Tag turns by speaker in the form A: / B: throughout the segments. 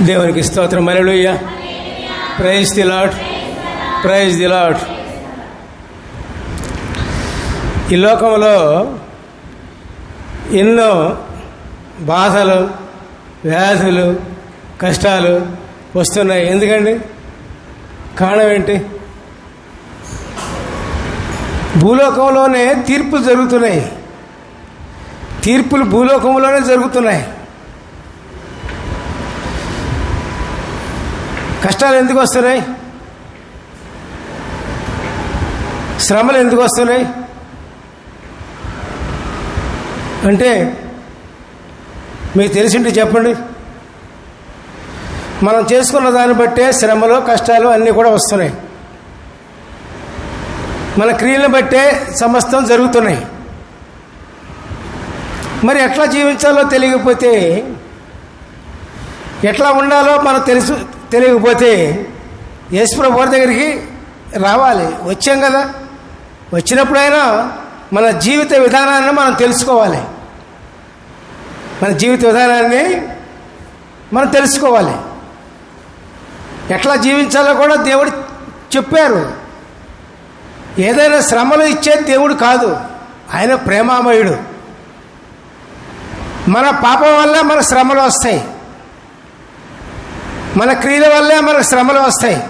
A: దేవునికి స్తోత్రం. మరలుయ్య praise the Lord praise the Lord ఈ లోకంలో ఎన్నో బాధలు వ్యాధులు కష్టాలు వస్తున్నాయి. ఎందుకండి? కారణం ఏంటి? భూలోకంలోనే తీర్పులు జరుగుతున్నాయి. తీర్పులు భూలోకంలోనే జరుగుతున్నాయి. కష్టాలు ఎందుకు వస్తున్నాయి? శ్రమలు ఎందుకు వస్తున్నాయి? అంటే మీకు తెలిసింటి చెప్పండి. మనం చేసుకున్న దాన్ని బట్టే శ్రమలు కష్టాలు అన్నీ కూడా వస్తున్నాయి. మన క్రియలను బట్టే సమస్తం జరుగుతున్నాయి. మరి ఎట్లా జీవించాలో తెలియకపోతే ఎట్లా ఉండాలో మనకు తెలుసు తెలియకపోతే యేసుప్రభు వారి దగ్గరికి రావాలి. వచ్చాం కదా. వచ్చినప్పుడైనా మన జీవిత విధానాన్ని మనం తెలుసుకోవాలి. మన జీవిత విధానాన్ని మనం తెలుసుకోవాలి. ఎట్లా జీవించాలో కూడా దేవుడు చెప్పారు. ఏదైనా శ్రమలు ఇచ్చే దేవుడు కాదు. ఆయన ప్రేమామయుడు. మన పాపం వల్ల మన శ్రమలు వస్తాయి. మన క్రియల వల్లే మనకు శ్రమలు వస్తాయి.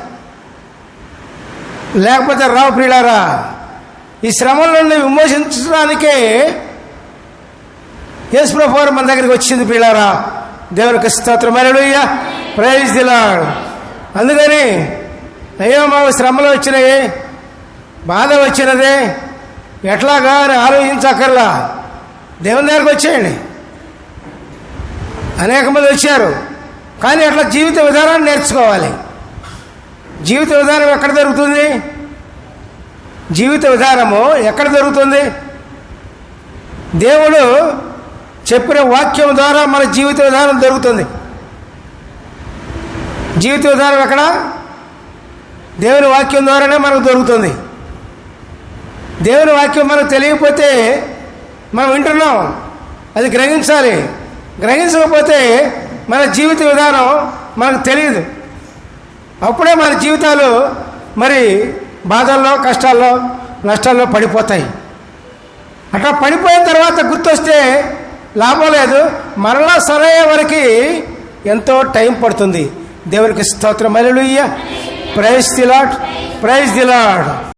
A: లేకపోతే రావు ప్రియులారా ఈ శ్రమల నుండి విమోచించడానికే యేసుప్రభువారు మన దగ్గరికి వచ్చింది ప్రియులారా. దేవునికి స్తోత్రం. మరడుయ్య ప్రైజ్ దిలాడు అందుకని అయ్యో మాకు శ్రమలు వచ్చినాయి బాధ వచ్చినదే ఎట్లాగా అని ఆలోచించక్కర్లా. దేవుని దగ్గరకు వచ్చేయండి. అనేక మంది వచ్చారు. కానీ అట్లా జీవిత విధానాన్ని నేర్చుకోవాలి. జీవిత విధానం ఎక్కడ దొరుకుతుంది? జీవిత విధానము ఎక్కడ దొరుకుతుంది? దేవుడు చెప్పిన వాక్యం ద్వారా మన జీవిత విధానం దొరుకుతుంది. జీవిత విధానం ఎక్కడ? దేవుని వాక్యం ద్వారానే మనకు దొరుకుతుంది. దేవుని వాక్యం మనకు తెలియకపోతే మనం వింటున్నాం. అది గ్రహించాలి. గ్రహించకపోతే మన జీవిత విధానం మనకు తెలియదు. అప్పుడే మన జీవితాలు మరి బాధల్లో కష్టాల్లో నష్టాల్లో పడిపోతాయి. అట్లా పడిపోయిన తర్వాత గుర్తొస్తే లాభం లేదు. మరలా సరయ్యే వరకు ఎంతో టైం పడుతుంది. దేవునికి స్తోత్రం. Hallelujah praise the Lord praise the Lord